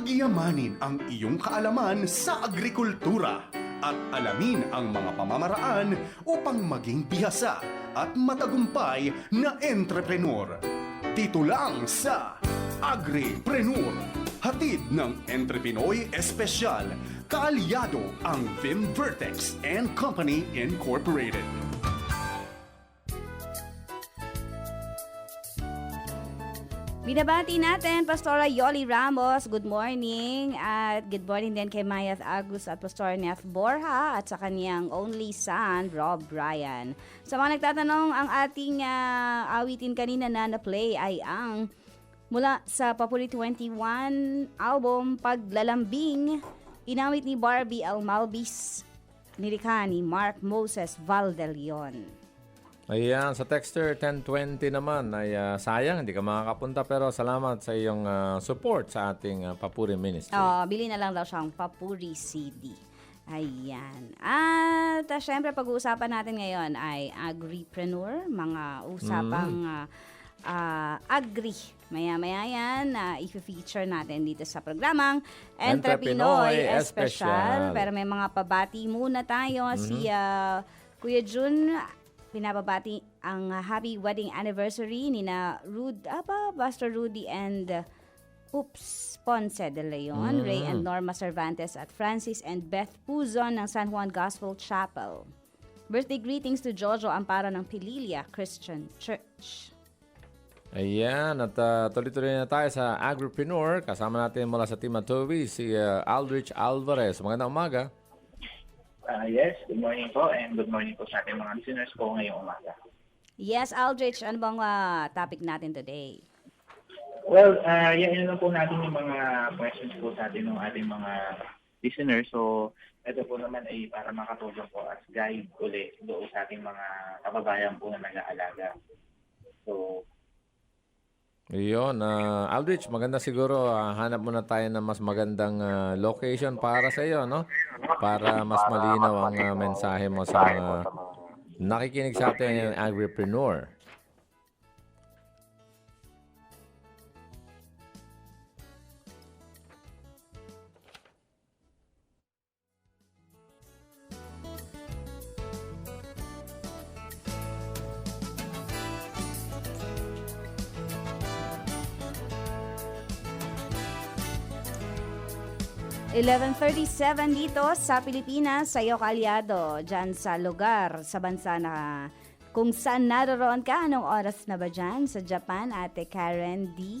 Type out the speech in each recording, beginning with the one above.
Pagyamanin ang iyong kaalaman sa agrikultura at alamin ang mga pamamaraan upang maging bihasa at matagumpay na entrepreneur. Dito lang sa Agripreneur. Hatid ng Entrepinoy Espesyal. Kaalyado ang Vim Vertex and Company Incorporated. Binabati natin Pastora Yoli Ramos, good morning. At good morning din kay Mayat Agus at Pastor Neth Borja at sa kaniyang only son, Rob Bryan. Sa mga nagtatanong, ang ating ah, awitin kanina na na-play ay ang mula sa Papuli 21 album Paglalambing, inawit ni Barbie Almalbis, nilikha ni Mark Moses Valdelion. Ayan, sa Texter 1020 naman ay ah, sayang hindi ka makakapunta pero salamat sa iyong ah, support sa ating ah, Papuri Ministry. Oo, bili na lang daw siyang Papuri CD. Ayan. At uh, syempre, pag-uusapan natin ngayon ay agripreneur, mga usapang ah, ah, agri. Maya-maya yan, na i-feature natin dito sa programang Entrepinoy. Special. Pero may mga pabati muna tayo. Si ah, Kuya Jun, pinababati ang ah, happy wedding anniversary ni na Rud, apa, Pastor Rudy and ah, Oops, Ponce de Leon, Ray and Norma Cervantes at Francis and Beth Puzon ng San Juan Gospel Chapel. Birthday greetings to Jojo Amparo ng Pililia Christian Church. Ayan, at ah, tuloy-tuloy na tayo sa Agripreneur. Kasama natin mula sa Team Atovi, si ah, Aldrich Alvarez. Magandang umaga. Ah, yes, good morning po and good morning po sa ating mga listeners po ngayong umaga. Yes, Aldrich, ano bang ah, topic natin today? Well, uh, yan lang po natin yung mga questions po sa atin ng ating mga listeners. So, ito po naman ay para makatulong po as guide uli doon sa ating mga kababayan po na nag-aalaga. So, Iyon, ah, Aldrich, maganda siguro ah, hanap muna tayo ng mas magandang ah, location para sa iyo, no? Para mas malinaw ang ah, mensahe mo sa mga nakikinig sa atin ng Agripreneur. – 11.37 dito sa Pilipinas, sa iyo kalyado, dyan sa lugar, sa bansa na kung saan naroon ka, anong oras na ba dyan? Sa Japan, ate Karen D.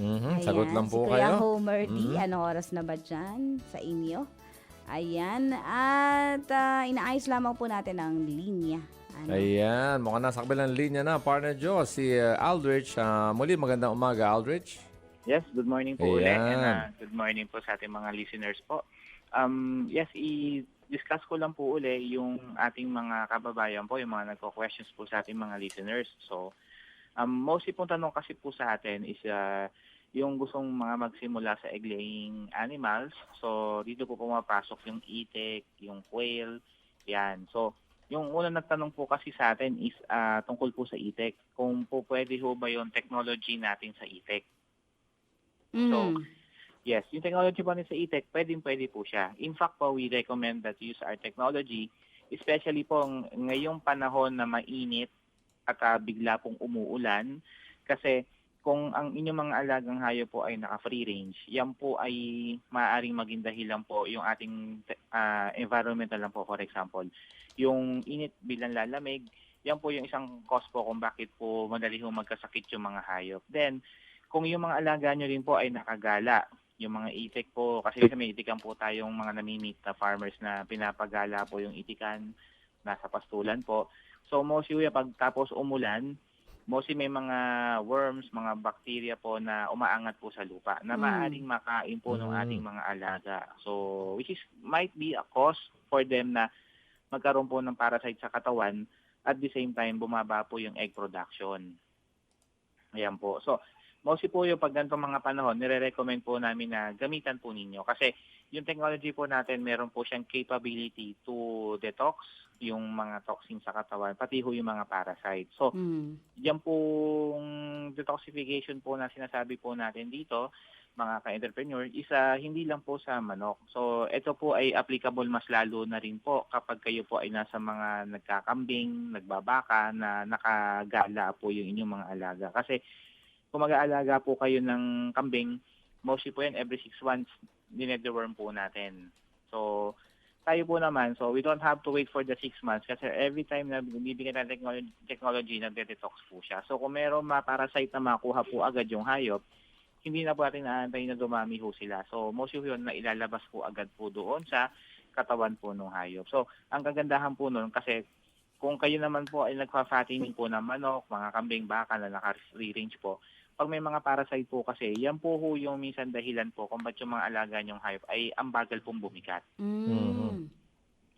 Mhm, Sagot Ayan, lang po si Kuya kayo. Homer D, Mhm. anong oras na ba dyan sa inyo? Ayan, at ah, inaayos lamang po natin ang linya. Ano? Ayan, mukhang nasa kabilang linya na, partner Joe, si ah, Aldrich. Ah, muli, magandang umaga, Aldrich. Yes, good morning po ulit and uh, good morning po sa ating mga listeners po. Um, yes, i-discuss ko lang po uli yung ating mga kababayan po, yung mga nagko-questions po sa ating mga listeners. So, um, mostly pong tanong kasi po sa atin is uh, yung gustong mga magsimula sa egg-laying animals. So, dito po pumapasok yung itik, yung quail, yan. So, yung unang nagtanong po kasi sa atin is ah, tungkol po sa itik. Kung po pwede ho ba yung technology natin sa itik. Mm. Yes, yung technology po sa itik, pwedeng pwede po siya. In fact po, we recommend that you use our technology, especially po ng- ngayong panahon na mainit at ah, bigla pong umuulan. Kasi kung ang inyong mga alagang hayop po ay naka-free range, yan po ay maaaring maging dahilan po yung ating ah, environmental lang po, for example. Yung init bilang lalamig, yan po yung isang cause po kung bakit po madali ho magkasakit yung mga hayop. Then, kung yung mga alaga nyo rin po ay nakagala, yung mga itik po, kasi may itikan po tayong mga namimit na farmers na pinapagala po yung itikan, nasa pastulan po. So mostly pag tapos umulan, mostly may mga worms, mga bacteria po na umaangat po sa lupa na Mm. maaaring makain po ng Mm. ating mga alaga. So which is might be a cause for them na magkaroon po ng parasite sa katawan at the same time bumaba po yung egg production. Ayan po. So mostly po yung pag ganitong mga panahon, nire-recommend po namin na gamitan po ninyo. Kasi yung technology po natin, meron po siyang capability to detox, yung mga toxin sa katawan, pati ho yung mga parasite. So, Mm. yan pong detoxification po na sinasabi po natin dito, mga ka-entrepreneur, isa hindi lang po sa manok. So, ito po ay applicable mas lalo na rin po kapag kayo po ay nasa mga nagkakambing, nagbabaka, na nakagala po yung inyong mga alaga. Kasi kung mag-aalaga po kayo ng kambing, mostly po yan every six months, dinedworm po natin. So, tayo po naman, so we don't have to wait for the six months kasi every time na bibigyan ng technology, technology nagde-detox po siya. So, kung meron mga parasite na makuha po agad yung hayop, hindi na po natin naantay na dumami ho sila. So, most of yun na ilalabas po agad po doon sa katawan po ng hayop. So, ang kagandahan po nun kasi kung kayo naman po ay nagpa-fattening po ng manok, mga kambing, baka na naka-free range po, pag may mga parasite po kasi, yan po ho yung minsan dahilan po kung ba't yung mga alaga niyong hayop ay ang bagal pong bumikat. Mm.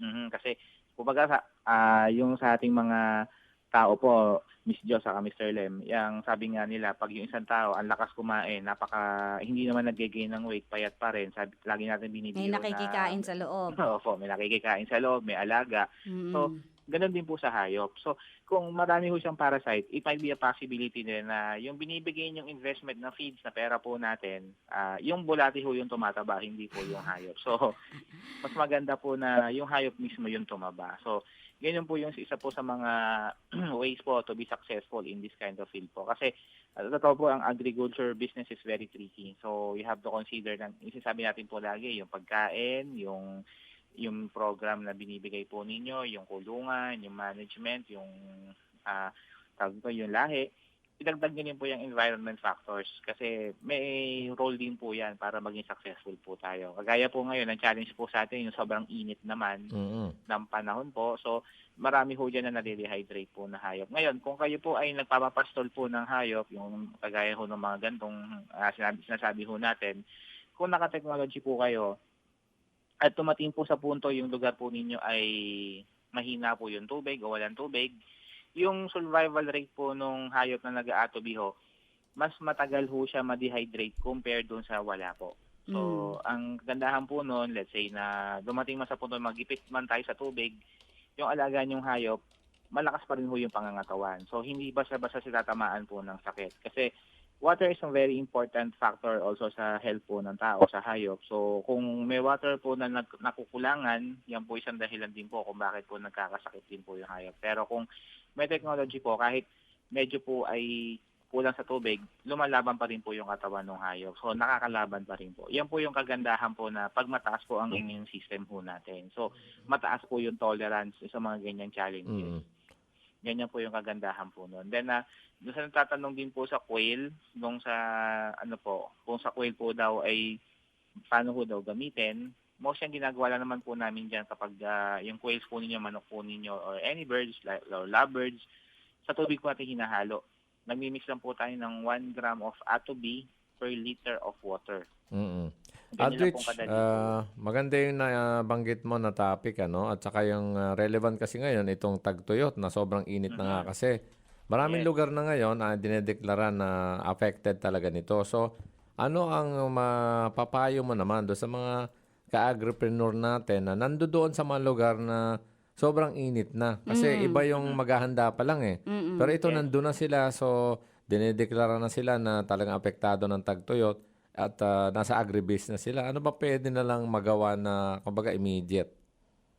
Mhm, kasi kumbaga sa ah, yung sa ating mga tao po, Miss Jo saka Mr. Lem, yung sabi nga nila pag yung isang tao ang lakas kumain, napaka hindi naman nagge-gain ng weight, payat pa rin. Sabi lagi natin binibiro May nakikikain na sa loob. Opo, may nakikikain sa loob, may alaga. Mm. So, Ganon din po sa hayop. So, kung marami ho siyang parasite, it might be a possibility din na yung binibigay yung investment na feeds na pera po natin, ah, yung bulati ho yung tumataba, hindi po yung hayop. So, mas maganda po na yung hayop mismo yung tumaba. So, ganyan po yung isa po sa mga ways po to be successful in this kind of field po. Kasi, uh, totoo po, ang agriculture business is very tricky. So, you have to consider, ng, yung sinasabi natin po lagi, yung pagkain, yung yung program na binibigay po ninyo, yung kulungan, yung management, yung ah tawag ko yung lahi, idagdag nyo din po yung environment factors kasi may role din po yan para maging successful po tayo. Kagaya po ngayon, ang challenge po sa atin yung sobrang init naman Mm-mm. ng panahon po. So, marami ho dyan na nade-dehydrate po na hayop. Ngayon, kung kayo po ay nagpapapastol po ng hayop, yung kagaya ho ng mga gantong ah, sinabi, sinasabi ho natin, kung naka-technology po kayo, at tumating po sa punto yung lugar po ninyo ay mahina po yung tubig o walang tubig, yung survival rate po nung hayop na nag-aatobi ho, mas matagal ho siya ma-dehydrate compared dun sa wala po. So, ang gandahan po noon, let's say na dumating man sa punto na magipit man tayo sa tubig, yung alaga niyong hayop, malakas pa rin ho yung pangangatawan. So, hindi basta-basta sila tamaan po ng sakit. Kasi, water is a very important factor also sa health po ng tao, sa hayop. So, kung may water po na nakukulangan, yan po isang dahilan din po kung bakit po nagkakasakit din po yung hayop. Pero kung may technology po, kahit medyo po ay kulang sa tubig, lumalaban pa rin po yung katawan ng hayop. So, nakakalaban pa rin po. Yan po yung kagandahan po na pag mataas po ang immune system po natin. So, mataas po yung tolerance sa mga ganyang challenges. Mm. Ganyan po yung kagandahan po noon. Then, na doon sa natatanong din po sa quail, nung sa, ano po, kung sa quail po daw ay paano po daw gamitin, most yung ginagawa lang naman po namin dyan kapag ah, yung quails po ninyo, manok po ninyo, or any birds, like, or lovebirds, sa tubig po natin hinahalo. Nagmimix lang po tayo ng 1 gram of Atobi per liter of water. Lang Aldrich, ah, maganda yung nabanggit mo na topic, ano? At saka yung ah, relevant kasi ngayon, itong tagtuyot na sobrang init na nga kasi. Maraming Yes. lugar na ngayon na dinedeklara na affected talaga nito. So, ano ang mapapayo mo naman do sa mga ka-agripreneur natin na nando doon sa mga lugar na sobrang init na? Kasi Mm. iba yung maghahanda pa lang eh. Mm-mm. Pero ito Yes. nandun na sila, so dinedeklara na sila na talagang apektado ng tagtuyot at ah, nasa agribusiness sila. Ano ba pwede na lang magawa na, kumbaga, immediate?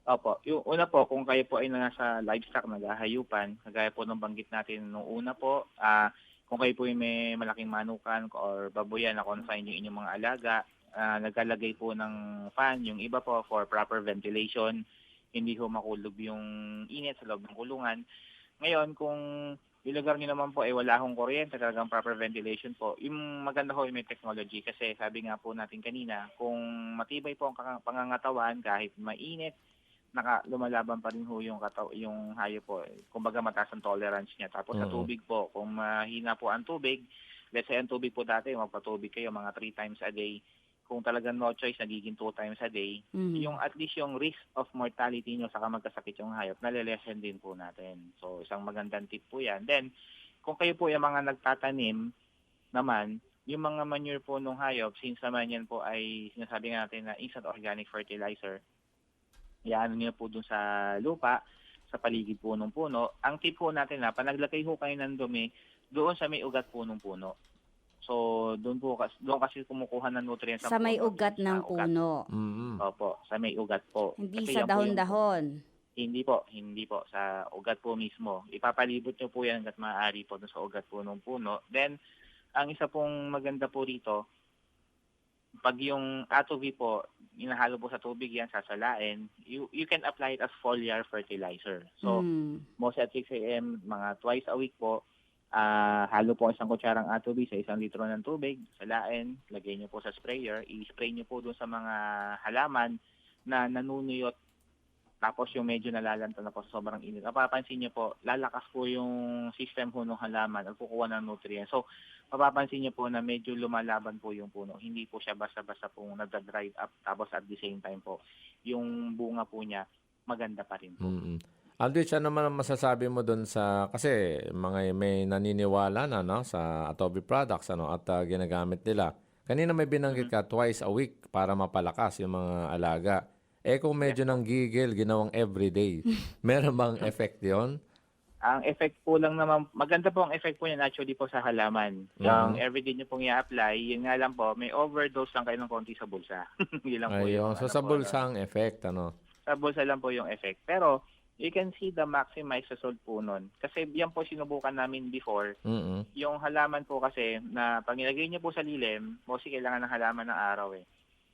Opo. Yung una po, kung kayo po ay nasa livestock, naghahayupan, kagaya po ng banggit natin nung una po, ah kung kayo po ay may malaking manukan or baboyan na confine yung inyong mga alaga, ah, naglalagay po ng fan, yung iba po for proper ventilation, hindi ho makulog yung init sa loob ng kulungan. Ngayon, kung yung lugar nyo naman po ay wala hong kuryente, talagang proper ventilation po, yung maganda ho yung may technology kasi sabi nga po natin kanina, kung matibay po ang pangangatawan kahit mainit, naka lumalaban pa rin ho yung kataw yung hayop po. Kumbaga mataas ang tolerance niya. Tapos sa Oo. tubig po, kung mahina po ang tubig, let's say ang tubig po dati, magpatubig kayo mga three times a day. Kung talagang no choice, nagiging two times a day. Mhm. Yung at least yung risk of mortality nyo saka magkasakit yung hayop, nalilesen din po natin. So isang magandang tip po yan. Then, kung kayo po yung mga nagtatanim naman, yung mga manure po ng hayop, since naman yan po ay sinasabi nga natin na instant organic fertilizer, iaano niyo po dun sa lupa, sa paligid po ng puno. Ang tip po natin na, panaglagay ho kayo ng dumi doon sa may ugat po ng puno. So, doon po kasi, doon kasi kumukuha ng nutrients Sa may puno, ugat sa ng ugat. puno. Mm-mm. Opo, sa may ugat po. Hindi Kasi sa dahon-dahon. Hindi po, hindi po. Sa ugat po mismo. Ipapalibot nyo po yan hanggat maaari po doon sa ugat po ng puno. Then, ang isa pong maganda po rito, pag yung atopy po, inahalo po sa tubig yan, sasalain, you, you can apply it as foliar fertilizer. So, Mm. most at 6 a.m., mga twice a week po, ah halo po isang kutsarang atobi sa isang litro ng tubig, salain, lagay niyo po sa sprayer, i-spray niyo po doon sa mga halaman na nanunuyot tapos yung medyo nalalanta na po sa sobrang init. Mapapansin niyo po, lalakas po yung system ho ng halaman at kukuha ng nutrients. So, mapapansin niyo po na medyo lumalaban po yung puno. Hindi po siya basta-basta pong nagda-dried up tapos at the same time po, yung bunga po niya maganda pa rin po. Mm-mm. Aldrich, ano man masasabi mo doon sa kasi mga may naniniwala na no sa Atobi products ano at ah, ginagamit nila. Kanina may binanggit ka twice a week para mapalakas yung mga alaga. Eh kung medyo nang gigil, ginawang everyday, meron bang effect 'yon? Ang effect po lang naman, maganda po ang effect po niya actually po sa halaman. Yung Mhm. everyday niyo pong i-apply, yun nga lang po, may overdose lang kayo ng konti sa bulsa. yun lang po Ayun, yung, so ano sa po, bulsa ang effect ano. sa bulsa lang po yung effect. Pero, you can see the maximized result po nun. Kasi yan po sinubukan namin before. Mm. Yung halaman po kasi, na pag nilagay niyo po sa lilim, mostly kailangan ng halaman ng araw eh.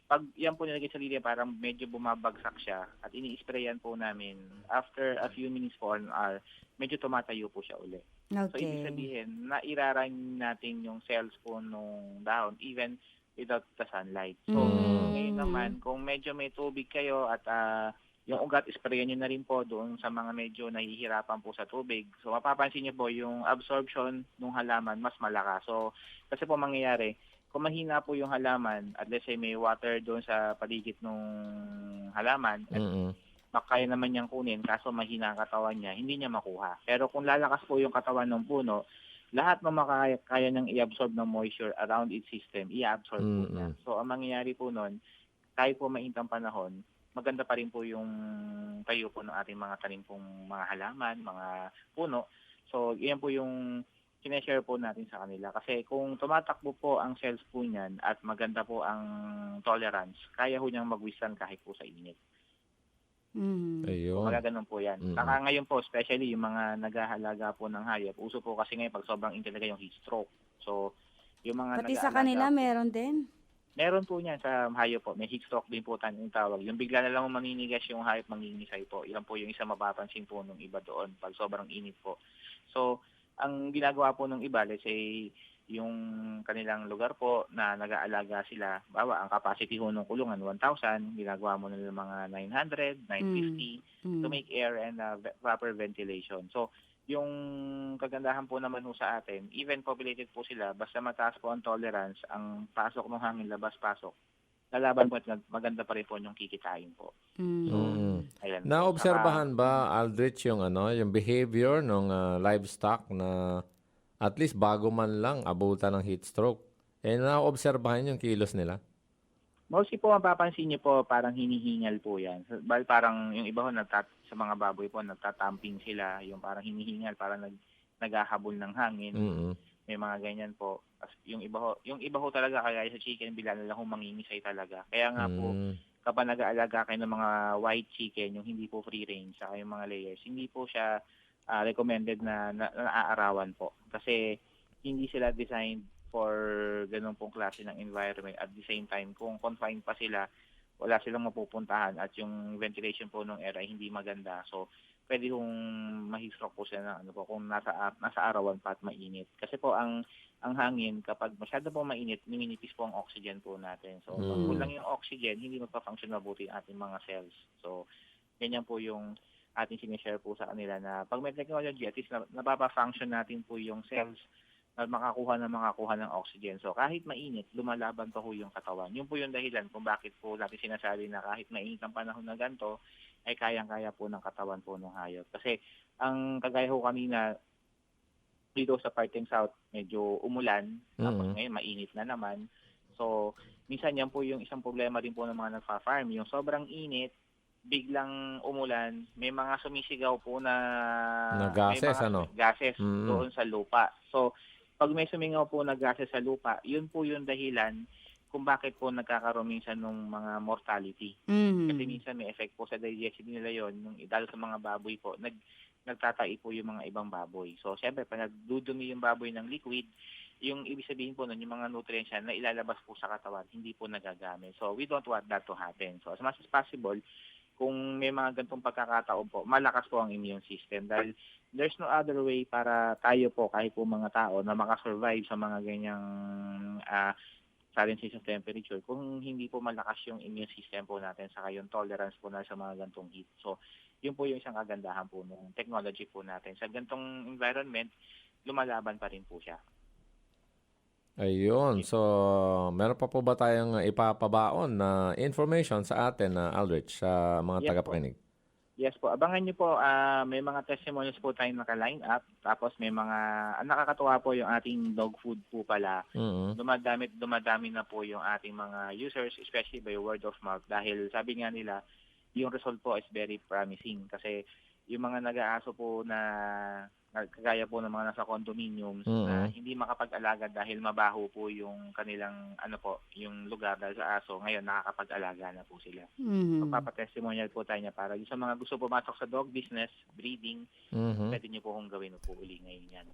Pag yan po nilagay sa lilim, parang medyo bumabagsak siya at ini-sprayan po namin. After a few minutes po an hour, medyo tumatayo po siya uli. So, ibig Okay. sabihin, nairarun natin yung cells po nung dahon even without the sunlight. So, Mm. ngayon naman, kung medyo may tubig kayo at ah, yung ugat, sprayan nyo na rin po doon sa mga medyo nahihirapan po sa tubig. So, mapapansin nyo po yung absorption ng halaman mas malakas. So, kasi po mangyayari, kung mahina po yung halaman, at let's say may water doon sa paligid ng halaman, at Mm. makaya naman niyang kunin kaso mahina ang katawan niya, hindi niya makuha. Pero kung lalakas po yung katawan ng puno, lahat ng makaya kaya niyang i-absorb ng moisture around its system, i-absorb po Mm-mm. niya. So ang mangyayari po nun, kahit po maintang panahon, maganda pa rin po yung tayo po ng ating mga tanim pong mga halaman, mga puno. So yan po yung sineshare po natin sa kanila. Kasi kung tumatakbo po ang cells po niyan at maganda po ang tolerance, kaya ho niyang mag-withstand kahit po sa init. Mm. Ayun. Kumbaga ganun po yan. Mm. Saka ngayon po, especially yung mga naghahalaga po ng hayop, uso po kasi ngayon pag sobrang init talaga yung heat stroke. So, yung mga Pati sa kanila po- meron din. Meron po niyan sa hayop po. May heat stroke din po tayo yung tawag. Yung bigla na lang maninigas yung hayop, mangingisay po. Yan po yung isa mapapansin po nung iba doon pag sobrang init po. So, ang ginagawa po ng iba, let's say, yung kanilang lugar po na nag-aalaga sila, bawa ang capacity ho ng kulungan 1,000, ginagawa mo nila mga 900, 950 Mm. to make air and uh, proper ventilation. So, yung kagandahan po naman ho sa atin, even populated po sila, basta mataas po ang tolerance, ang pasok ng hangin, labas-pasok, lalaban po at maganda pa rin po yung kikitain po. Mm. Mm. Ayan. Naobserbahan ba Aldrich yung ano, yung behavior ng livestock na at least bago man lang abutan ng heat stroke? Eh naobserbahan yung kilos nila. Mostly po, mapapansin niyo po, parang hinihingal po yan. Bal, parang yung iba ho, nagtat, sa mga baboy po, nagtatamping sila, yung parang hinihingal, parang nag, naghahabol ng hangin. Mm. may mga ganyan po. As yung iba ho, yung iba ho talaga kaya sa chicken bila na lang ho mangingisay talaga. Kaya nga po Mm. kapag nag-aalaga kayo ng mga white chicken, yung hindi po free range saka yung mga layers, hindi po siya ah, recommended na, na, na naaarawan po. Kasi hindi sila designed for ganun pong klase ng environment. At the same time, kung confined pa sila, wala silang mapupuntahan at yung ventilation po ng air ay hindi maganda. So, pwede kong mahistroke po sila ng ano po kung nasa nasa arawan pa at mainit. Kasi po ang ang hangin kapag masyado po mainit, numinipis po ang oxygen po natin. So, pag Mm. kulang yung oxygen, hindi magpa-function mabuti ang ating mga cells. So, ganyan po yung ating sinishare po sa kanila na pag may technology, at least na, napapa-function natin po yung cells na makakuha na makakuha ng oxygen. So kahit mainit, lumalaban pa po yung katawan. Yun po yung dahilan kung bakit po natin sinasabi na kahit mainit ang panahon na ganito, ay kayang-kaya po ng katawan po ng hayop. Kasi ang kagaya ho kanina, dito sa parteng south, medyo umulan, tapos Mm. ngayon mainit na naman. So, minsan yan po yung isang problema din po ng mga nagfa-farm. Yung sobrang init, biglang umulan, may mga sumisigaw po na Na may gases, mga ano? gases Mm. doon sa lupa. So, pag may sumingaw po na gases sa lupa, yun po yung dahilan kung bakit po nagkakaroon minsan ng mga mortality. Mhm. Kasi minsan may effect po sa digestion nila yon nung dahil sa mga baboy po, nag nagtatai po yung mga ibang baboy. So, syempre, pag nagdudumi yung baboy ng liquid, yung ibig sabihin po nun, yung mga nutrients na ilalabas po sa katawan, hindi po nagagamit. So, we don't want that to happen. So, as much as possible, kung may mga ganitong pagkakataon po, malakas po ang immune system dahil there's no other way para tayo po, kahit po mga tao, na makasurvive sa mga ganyang ah challenges of temperature kung hindi po malakas yung immune system po natin saka yung tolerance po na sa mga gantong heat. So, yun po yung isang kagandahan po ng technology po natin. Sa gantong environment, lumalaban pa rin po siya. Ayun. So, meron pa po ba tayong ipapabaon na information sa atin, na Aldrich, sa mga Yes tagapakinig? Yes po, abangan niyo po, ah, may mga testimonials po tayong naka-line up. Tapos may mga, ah, nakakatuwa po yung ating dog food po pala. Mhm. Dumadami, dumadami na po yung ating mga users, especially by word of mouth. Dahil sabi nga nila, yung result po is very promising. Kasi yung mga nag-aaso po na kagaya po ng mga nasa condominiums na Mhm. hindi makapag-alaga dahil mabaho po yung kanilang ano po, yung lugar dahil sa aso. Ngayon nakakapag-alaga na po sila. Mhm. Magpapatestimonial po tayo niya para yung sa mga gusto pumasok sa dog business, breeding, Mhm. pwede niyo po kong gawin po uli ngayon yan.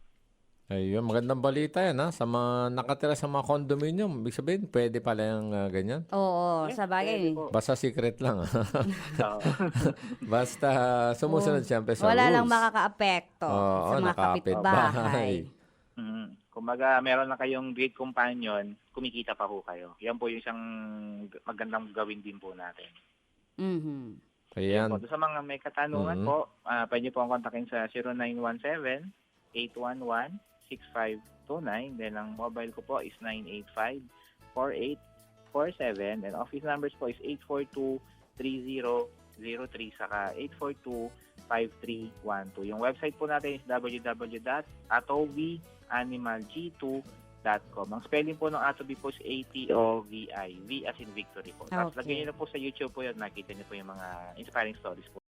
Ayun, magandang balita yan ha. Sa mga nakatira sa mga condominium, ibig sabihin, pwede pala yung ah, ganyan. Oo, sa bagay. pwede po. Basta secret lang. ha. So, Basta sumusunod siyempre sa Wala rules. lang makaka-apekto Oo, sa mga kapitbahay. mm, kumbaga meron na kayong great companion, kumikita pa po kayo. Yan po yung isang magandang gawin din po natin. Mhm. Ayan. Po, doon sa mga may katanungan Mhm. po, ah, pwede niyo po ang kontakin sa 0917-811-6529. Then ang mobile ko po is 985-4847. And office numbers po is 842-3003 saka 842-5312. Yung website po natin is www.atovianimalg2.com. Ang spelling po ng Atobi po is A-T-O-V-I. V as in victory po. Tapos Okay. lagyan niyo na po sa YouTube po yun. Nakita niyo po yung mga inspiring stories po